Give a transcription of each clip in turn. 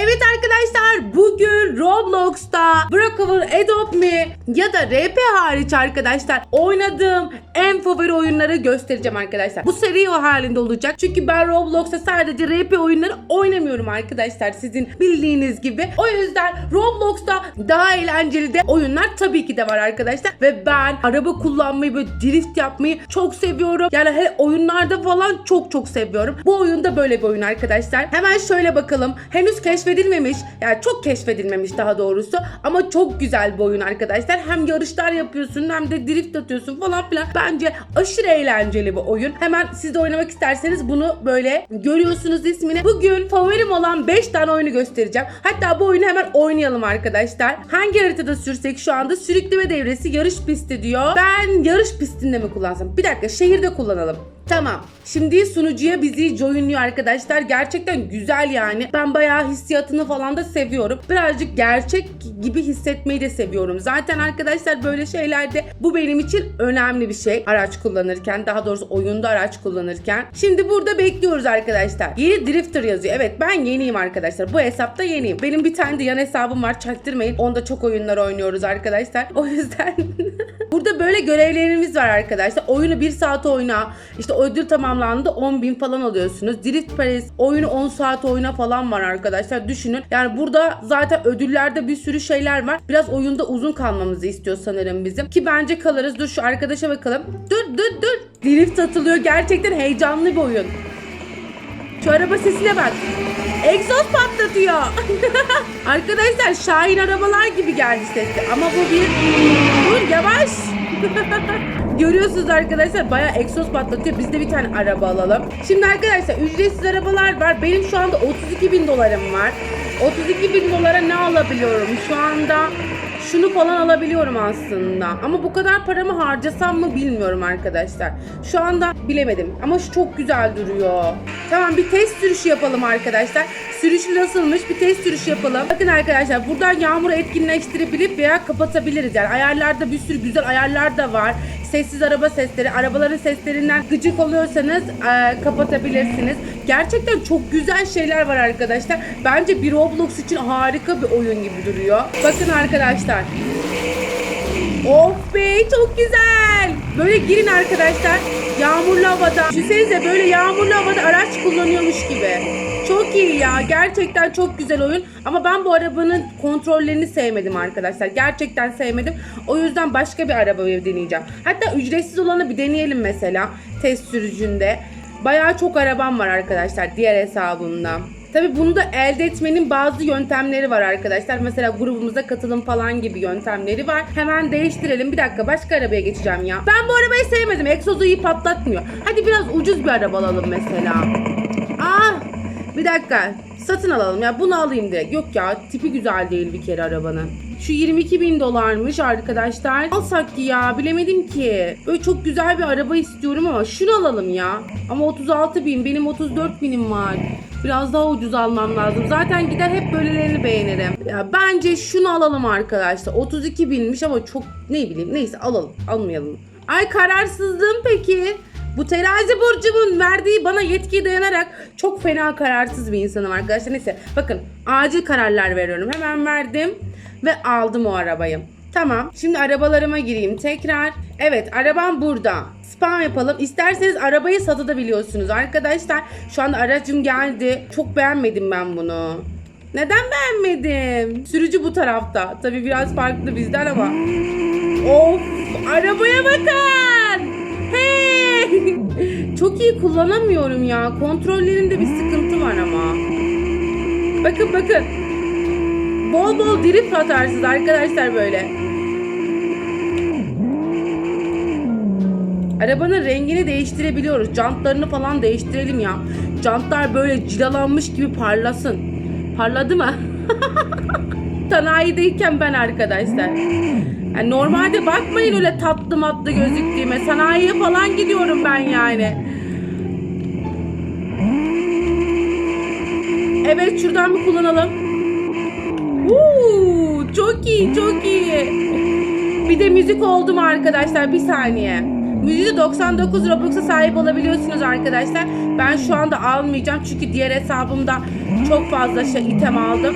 Evet arkadaşlar bugün Roblox'ta Brocover Adopt Me ya da RP hariç arkadaşlar oynadığım en favori oyunları göstereceğim arkadaşlar. Bu seri o halinde olacak. Çünkü ben Roblox'ta sadece RP oyunları oynamıyorum arkadaşlar sizin bildiğiniz gibi. O yüzden Roblox'ta daha eğlenceli de oyunlar tabii ki de var arkadaşlar. Ve ben araba kullanmayı böyle drift yapmayı çok seviyorum. Yani hele oyunlarda falan çok çok seviyorum. Bu oyunda böyle bir oyun arkadaşlar. Hemen şöyle bakalım. Henüz keşfedilmemiş. Yani çok keşfedilmemiş daha doğrusu. Ama çok güzel bir oyun arkadaşlar. Hem yarışlar yapıyorsun hem de drift atıyorsun falan filan. Bence aşırı eğlenceli bir oyun. Hemen siz de oynamak isterseniz bunu böyle görüyorsunuz ismini. Bugün favorim olan 5 tane oyunu göstereceğim. Hatta bu oyunu hemen oynayalım arkadaşlar. Hangi haritada sürsek şu anda sürükleme devresi yarış pisti diyor. Ben yarış pistinde mi kullansam? Bir dakika şehirde kullanalım. Tamam. Şimdi sunucuya bizi joinliyor arkadaşlar. Gerçekten güzel yani. Ben bayağı hissiyatını falan da seviyorum. Birazcık gerçek gibi hissetmeyi de seviyorum. Zaten arkadaşlar böyle şeylerde bu benim için önemli bir şey. Araç kullanırken, daha doğrusu oyunda araç kullanırken. Şimdi burada bekliyoruz arkadaşlar. Yeni Drifter yazıyor. Evet ben yeniyim arkadaşlar. Bu hesapta yeniyim. Benim bir tane de yan hesabım var. Çaktırmayın. Onda çok oyunlar oynuyoruz arkadaşlar. O yüzden Burada böyle görevlerimiz var arkadaşlar. Oyunu 1 saat oyna. İşte ödül tamamlandı 10 bin falan alıyorsunuz. Drift Paris oyunu 10 saat oyna falan var arkadaşlar. Düşünün. Yani burada zaten ödüllerde bir sürü şeyler var. Biraz oyunda uzun kalmamızı istiyor sanırım bizim. Ki bence kalırız. Dur şu arkadaşa bakalım. Dur dur dur. Drift atılıyor. Gerçekten heyecanlı bir oyun. Şu araba sesine bak. Egzoz patlatıyor. Arkadaşlar Şahin arabalar gibi geldi sesi. Ama bu bir... Dur yavaş. Görüyorsunuz arkadaşlar bayağı egzoz patlatıyor. Biz de bir tane araba alalım. Şimdi arkadaşlar ücretsiz arabalar var. Benim şu anda 32 bin dolarım var. 32 bin dolara ne alabiliyorum? Şu anda şunu falan alabiliyorum aslında. Ama bu kadar paramı harcasam mı bilmiyorum arkadaşlar. Şu anda bilemedim. Ama şu çok güzel duruyor. Tamam bir test sürüşü yapalım arkadaşlar. Sürüşü nasılmış bir test sürüşü yapalım. Bakın arkadaşlar buradan yağmuru etkinleştirebilip veya kapatabiliriz. Yani ayarlarda bir sürü güzel ayarlar da var. Sessiz araba sesleri, arabaların seslerinden gıcık oluyorsanız e, kapatabilirsiniz. Gerçekten çok güzel şeyler var arkadaşlar. Bence bir Roblox için harika bir oyun gibi duruyor. Bakın arkadaşlar. Of be çok güzel. Böyle girin arkadaşlar. Yağmurlu havada. Düşünsenize böyle yağmurlu havada araç kullanıyormuş gibi. Çok iyi ya. Gerçekten çok güzel oyun. Ama ben bu arabanın kontrollerini sevmedim arkadaşlar. Gerçekten sevmedim. O yüzden başka bir arabayı deneyeceğim. Hatta ücretsiz olanı bir deneyelim mesela. Test sürücünde. Bayağı çok arabam var arkadaşlar diğer hesabımda. Tabi bunu da elde etmenin bazı yöntemleri var arkadaşlar. Mesela grubumuza katılım falan gibi yöntemleri var. Hemen değiştirelim. Bir dakika başka arabaya geçeceğim ya. Ben bu arabayı sevmedim. Egzozu iyi patlatmıyor. Hadi biraz ucuz bir araba alalım mesela. Bir dakika. Satın alalım ya. Bunu alayım direkt. Yok ya tipi güzel değil bir kere arabanın. Şu 22 bin dolarmış arkadaşlar. Alsak ki ya bilemedim ki. Böyle çok güzel bir araba istiyorum ama şunu alalım ya. Ama 36 bin benim 34 binim var. Biraz daha ucuz almam lazım. Zaten gider hep böylelerini beğenirim. Ya bence şunu alalım arkadaşlar. 32 binmiş ama çok ne bileyim neyse alalım. Almayalım. Ay kararsızlığım peki. Bu terazi burcumun verdiği bana yetkiye dayanarak çok fena kararsız bir insanım arkadaşlar. Neyse bakın acil kararlar veriyorum. Hemen verdim ve aldım o arabayı. Tamam. Şimdi arabalarıma gireyim tekrar. Evet arabam burada. Spam yapalım. İsterseniz arabayı satabiliyorsunuz arkadaşlar. Şu anda aracım geldi. Çok beğenmedim ben bunu. Neden beğenmedim? Sürücü bu tarafta. Tabii biraz farklı bizden ama. Of arabaya bakın. Çok iyi kullanamıyorum ya. Kontrollerimde bir sıkıntı var ama. Bakın bakın. Bol bol drift atarsınız arkadaşlar böyle. Arabanın rengini değiştirebiliyoruz. Jantlarını falan değiştirelim ya. Jantlar böyle cilalanmış gibi parlasın. Parladı mı? Sanayideyken ben arkadaşlar. Yani normalde bakmayın öyle tatlı matlı gözüktüğüme. Sanayiye falan gidiyorum ben yani. Evet şuradan bir kullanalım. Uuu, çok iyi çok iyi. Bir de müzik oldu mu arkadaşlar bir saniye. Müziği 99 Robux'a sahip olabiliyorsunuz arkadaşlar. Ben şu anda almayacağım çünkü diğer hesabımda çok fazla şey item aldım.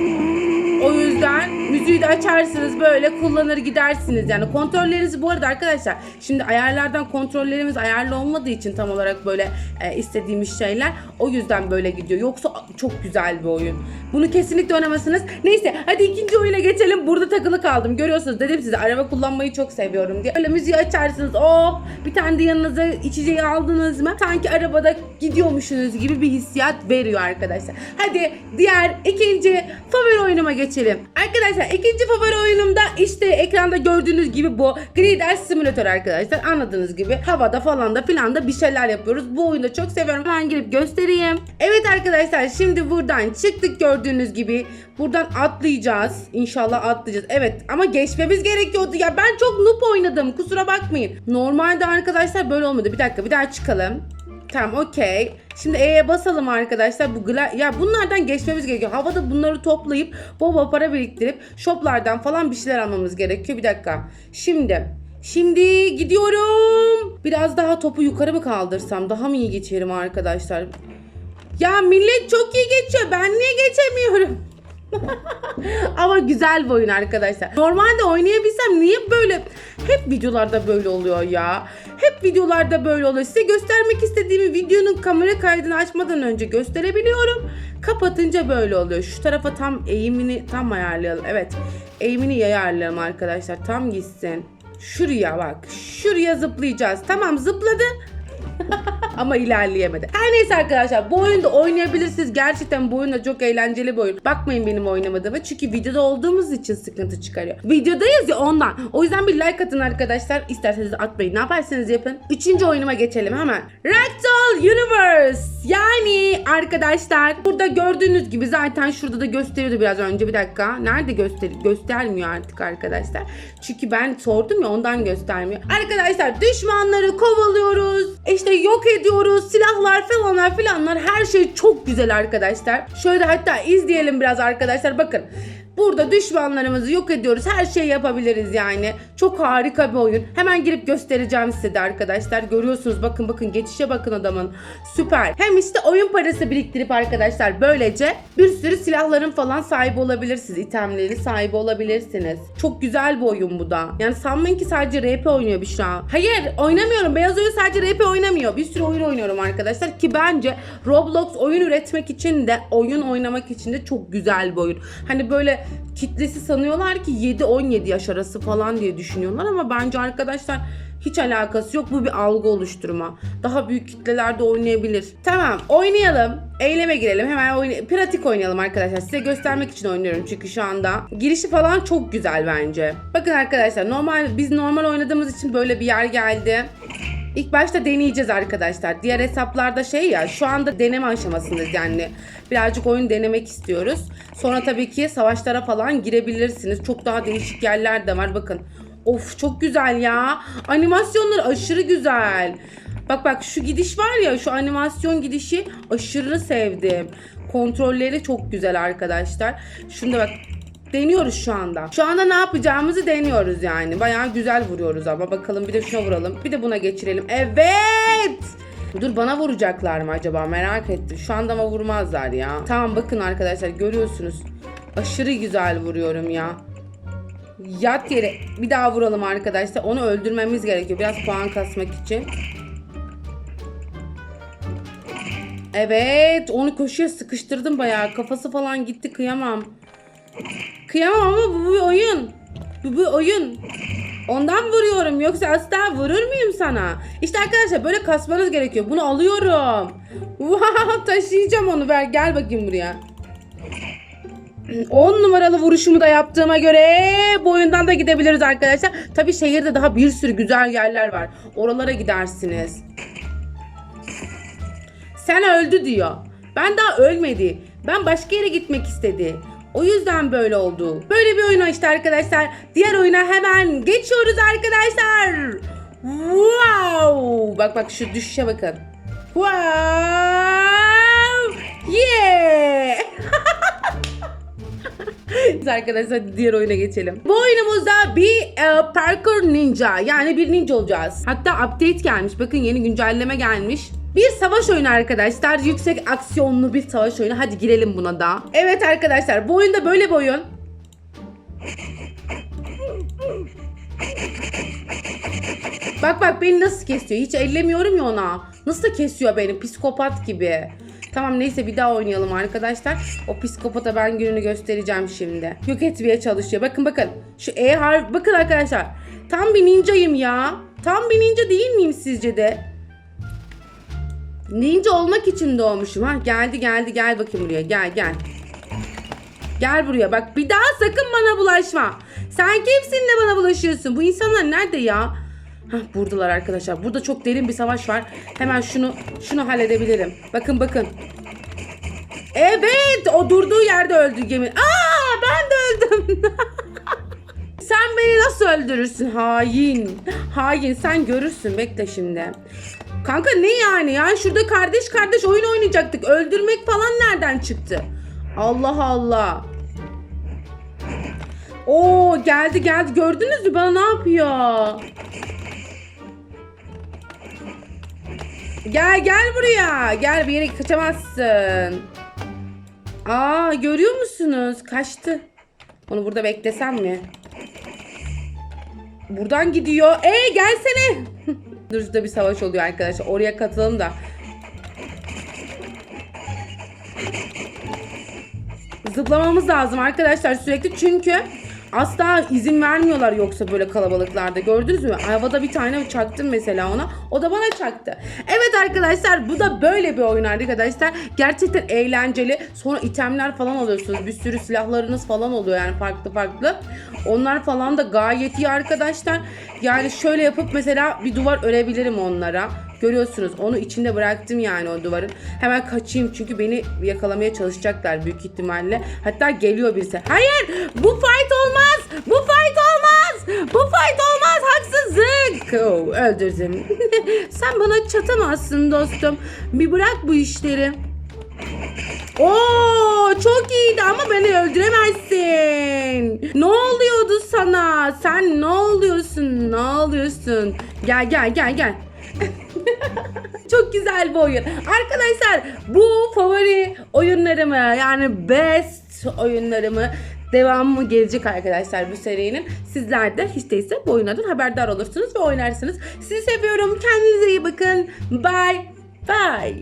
O yüzden müziği de açarsınız böyle kullanır gidersiniz. Yani kontrollerinizi bu arada arkadaşlar şimdi ayarlardan kontrollerimiz ayarlı olmadığı için tam olarak böyle e, istediğimiz şeyler o yüzden böyle gidiyor. Yoksa çok güzel bir oyun. Bunu kesinlikle oynamasınız. Neyse hadi ikinci oyuna geçelim. Burada takılı kaldım. Görüyorsunuz dedim size araba kullanmayı çok seviyorum diye. Öyle müziği açarsınız oh! Bir tane de yanınıza içeceği aldınız mı? Sanki arabada gidiyormuşsunuz gibi bir hissiyat veriyor arkadaşlar. Hadi diğer ikinci favori oyunuma geçelim. Arkadaşlar ikinci favori oyunumda işte ekranda gördüğünüz gibi bu. Grid Simulator arkadaşlar. Anladığınız gibi havada falan da filan da bir şeyler yapıyoruz. Bu oyunu da çok seviyorum. Hemen girip göstereyim. Evet arkadaşlar şimdi buradan çıktık gördüğünüz gibi. Buradan atlayacağız. İnşallah atlayacağız. Evet ama geçmemiz gerekiyordu. Ya ben çok noob oynadım. Kusura bakmayın. Normalde arkadaşlar böyle olmadı. Bir dakika bir daha çıkalım Tamam okey. Şimdi E'ye basalım arkadaşlar. Bu gla- ya bunlardan geçmemiz gerekiyor. Havada bunları toplayıp bol para biriktirip shoplardan falan bir şeyler almamız gerekiyor. Bir dakika. Şimdi Şimdi gidiyorum. Biraz daha topu yukarı mı kaldırsam daha mı iyi geçerim arkadaşlar? Ya millet çok iyi geçiyor. Ben niye geçemiyorum? Ama güzel bir oyun arkadaşlar. Normalde oynayabilsem niye böyle hep videolarda böyle oluyor ya. Hep videolarda böyle oluyor. Size göstermek istediğimi videonun kamera kaydını açmadan önce gösterebiliyorum. Kapatınca böyle oluyor. Şu tarafa tam eğimini tam ayarlayalım. Evet. Eğimini ayarlayalım arkadaşlar. Tam gitsin. Şuraya bak. Şuraya zıplayacağız. Tamam zıpladı. Ama ilerleyemedi. Her neyse arkadaşlar bu oyunda oynayabilirsiniz. Gerçekten bu oyun da çok eğlenceli bir oyun. Bakmayın benim oynamadığıma çünkü videoda olduğumuz için sıkıntı çıkarıyor. Videodayız ya ondan. O yüzden bir like atın arkadaşlar. İsterseniz atmayın. Ne yaparsanız yapın. Üçüncü oyunuma geçelim hemen. Ragdoll Universe. Yani arkadaşlar burada gördüğünüz gibi zaten şurada da gösteriyordu biraz önce. Bir dakika. Nerede göster göstermiyor artık arkadaşlar. Çünkü ben sordum ya ondan göstermiyor. Arkadaşlar düşmanları kovalıyoruz. İşte yok ediyoruz. Silahlar falanlar filanlar her şey çok güzel arkadaşlar. Şöyle hatta izleyelim biraz arkadaşlar. Bakın. Burada düşmanlarımızı yok ediyoruz. Her şeyi yapabiliriz yani. Çok harika bir oyun. Hemen girip göstereceğim size de arkadaşlar. Görüyorsunuz bakın bakın geçişe bakın adamın. Süper. Hem işte oyun parası biriktirip arkadaşlar böylece bir sürü silahların falan sahibi olabilirsiniz. itemlerin sahibi olabilirsiniz. Çok güzel bir oyun bu da. Yani sanmayın ki sadece RP oynuyor bir şu an. Hayır oynamıyorum. Beyaz oyun sadece RP oynamıyor. Bir sürü oyun oynuyorum arkadaşlar ki bence Roblox oyun üretmek için de oyun oynamak için de çok güzel bir oyun. Hani böyle kitlesi sanıyorlar ki 7-17 yaş arası falan diye düşünüyorlar ama bence arkadaşlar hiç alakası yok. Bu bir algı oluşturma. Daha büyük kitlelerde oynayabilir. Tamam oynayalım. Eyleme girelim. Hemen oyn pratik oynayalım arkadaşlar. Size göstermek için oynuyorum çünkü şu anda. Girişi falan çok güzel bence. Bakın arkadaşlar normal biz normal oynadığımız için böyle bir yer geldi. İlk başta deneyeceğiz arkadaşlar. Diğer hesaplarda şey ya şu anda deneme aşamasındayız yani. Birazcık oyun denemek istiyoruz. Sonra tabii ki savaşlara falan girebilirsiniz. Çok daha değişik yerler de var bakın. Of çok güzel ya. Animasyonlar aşırı güzel. Bak bak şu gidiş var ya şu animasyon gidişi aşırı sevdim. Kontrolleri çok güzel arkadaşlar. Şunda bak Deniyoruz şu anda. Şu anda ne yapacağımızı deniyoruz yani. Bayağı güzel vuruyoruz ama bakalım bir de şuna vuralım. Bir de buna geçirelim. Evet. Dur bana vuracaklar mı acaba merak ettim. Şu anda ama vurmazlar ya. Tamam bakın arkadaşlar görüyorsunuz. Aşırı güzel vuruyorum ya. Yat yere. Bir daha vuralım arkadaşlar. Onu öldürmemiz gerekiyor. Biraz puan kasmak için. Evet. Onu koşuya sıkıştırdım bayağı. Kafası falan gitti kıyamam. Kıyamam ama bu bir oyun. Bu bir oyun. Ondan vuruyorum yoksa asla vurur muyum sana? İşte arkadaşlar böyle kasmanız gerekiyor. Bunu alıyorum. Wow taşıyacağım onu ver gel bakayım buraya. 10 numaralı vuruşumu da yaptığıma göre bu oyundan da gidebiliriz arkadaşlar. Tabi şehirde daha bir sürü güzel yerler var. Oralara gidersiniz. Sen öldü diyor. Ben daha ölmedi. Ben başka yere gitmek istedi. O yüzden böyle oldu. Böyle bir oyun işte arkadaşlar. Diğer oyuna hemen geçiyoruz arkadaşlar. Wow! Bak bak şu düşüşe bakın. Wow! Yeah! Biz arkadaşlar diğer oyuna geçelim. Bu oyunumuzda bir e, parkour ninja yani bir ninja olacağız. Hatta update gelmiş. Bakın yeni güncelleme gelmiş. Bir savaş oyunu arkadaşlar. Yüksek aksiyonlu bir savaş oyunu. Hadi girelim buna da. Evet arkadaşlar bu oyunda böyle bir oyun. Bak bak beni nasıl kesiyor. Hiç ellemiyorum ya ona. Nasıl kesiyor beni psikopat gibi. Tamam neyse bir daha oynayalım arkadaşlar. O psikopata ben gününü göstereceğim şimdi. Yok etmeye çalışıyor. Bakın bakın. Şu E harfi bakın arkadaşlar. Tam bir ninjayım ya. Tam bir ninja değil miyim sizce de? Ninja olmak için doğmuşum ha. Geldi geldi gel bakayım buraya. Gel gel. Gel buraya bak bir daha sakın bana bulaşma. Sen kimsin de bana bulaşıyorsun? Bu insanlar nerede ya? Hah buradalar arkadaşlar. Burada çok derin bir savaş var. Hemen şunu şunu halledebilirim. Bakın bakın. Evet o durduğu yerde öldü gemi. Aa ben de öldüm. sen beni nasıl öldürürsün hain. Hain sen görürsün bekle şimdi. Kanka ne yani ya şurada kardeş kardeş oyun oynayacaktık. Öldürmek falan nereden çıktı? Allah Allah. Oo geldi geldi gördünüz mü bana ne yapıyor? Gel gel buraya. Gel bir yere kaçamazsın. Aa görüyor musunuz? Kaçtı. Onu burada beklesem mi? Buradan gidiyor. Ee gelsene. Şurada bir savaş oluyor arkadaşlar. Oraya katılalım da. Zıplamamız lazım arkadaşlar sürekli çünkü asla izin vermiyorlar yoksa böyle kalabalıklarda. Gördünüz mü? Havada bir tane çaktım mesela ona. O da bana çaktı. Evet arkadaşlar bu da böyle bir oyun arkadaşlar. Gerçekten eğlenceli. Sonra itemler falan alıyorsunuz. Bir sürü silahlarınız falan oluyor yani farklı farklı. Onlar falan da gayet iyi arkadaşlar. Yani şöyle yapıp mesela bir duvar örebilirim onlara. Görüyorsunuz onu içinde bıraktım yani o duvarın. Hemen kaçayım çünkü beni yakalamaya çalışacaklar büyük ihtimalle. Hatta geliyor birisi. Hayır bu fight olmaz. Bu fight olmaz. Bu fight olmaz. Haksızlık. Oh, öldürdüm. Sen bana çatamazsın dostum. Bir bırak bu işleri. Oo çok iyiydi ama beni öldüremezsin. Ne oluyordu sana? Sen ne oluyorsun? Ne oluyorsun? Gel gel gel gel. Çok güzel bir oyun. Arkadaşlar bu favori oyunlarımı yani best oyunlarımı devamı gelecek arkadaşlar bu serinin. Sizler de hiç değilse bu oyunlardan haberdar olursunuz ve oynarsınız. Sizi seviyorum. Kendinize iyi bakın. Bye. Bye.